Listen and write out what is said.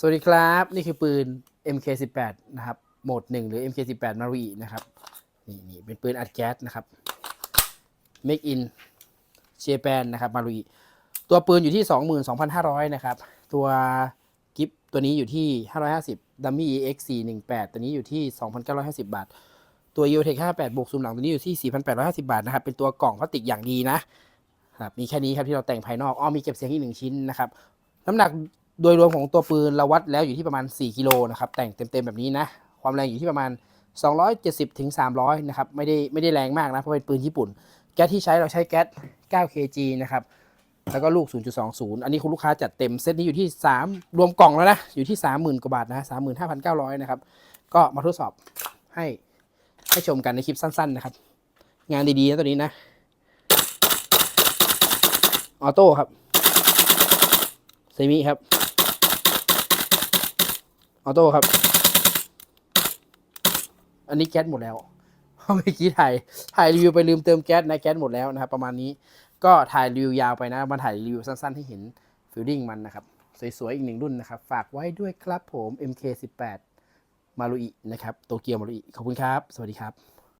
สวัสดีครับ นี่คือปืน MK18 นะครับ โหมด 1 หรือ MK18 มารุอินะครับ นี่นี่เป็นปืนอัดแก๊สนะครับ Make in Japan นะครับมารุอิตัวปืนอยู่ที่ 22,500 นะครับ ตัวกิฟตัวนี้อยู่ที่ 550 Dummy EX 418 ตัวนี้อยู่ที่ 2,950 บาท ตัว EOTech 58 บวกซูมหลังตัวนี้อยู่ที่ 4,850 บาทนะครับ เป็นตัวกล่องพลาสติกอย่างดีนะครับ มีแค่นี้ครับที่เราแต่งภายนอก อ้อมีเก็บเสียงอีกหนึ่งชิ้นนะครับ น้ำหนัก โดยรวมของตัวปืนเราวัดแล้วอยู่ที่ประมาณ 4 กิโลนะครับแต่งเต็มๆแบบนี้นะ ความแรงอยู่ที่ประมาณ 270ถึง300 นะครับ ไม่ได้ไม่ได้แรงมากนะ เพราะเป็นปืนญี่ปุ่น แก๊สที่ใช้เราใช้แก๊ส 9 kg นะครับ แล้วก็ลูก 0.20 อันนี้คุณลูกค้าจัดเต็มเซตนี้อยู่ที่ 3 รวมกล่องแล้วนะ อยู่ที่ 30,000 กว่าบาทนะ 35,900 นะครับ ก็มาทดสอบให้ให้ชมกันในคลิปสั้น ๆ นะครับ งานดีๆนะตัวนี้นะ ออโต้ครับเซมิครับ ออโต้ครับ อันนี้แก๊สหมดแล้วเพราะเมื่อกี้ถ่ายถ่ายรีวิวไปลืมเติมแก๊สนะแก๊สหมดแล้วนะครับ ประมาณนี้ก็ถ่ายรีวิวยาวไปนะมาถ่ายรีวิวสั้นๆ ให้เห็นฟิลลิ่งมันนะครับ สวยๆ อีกหนึ่งรุ่นนะครับ ฝากไว้ด้วยครับผม MK18 มารุอินะครับโตเกียวมารุอิขอบคุณครับ สวัสดีครับ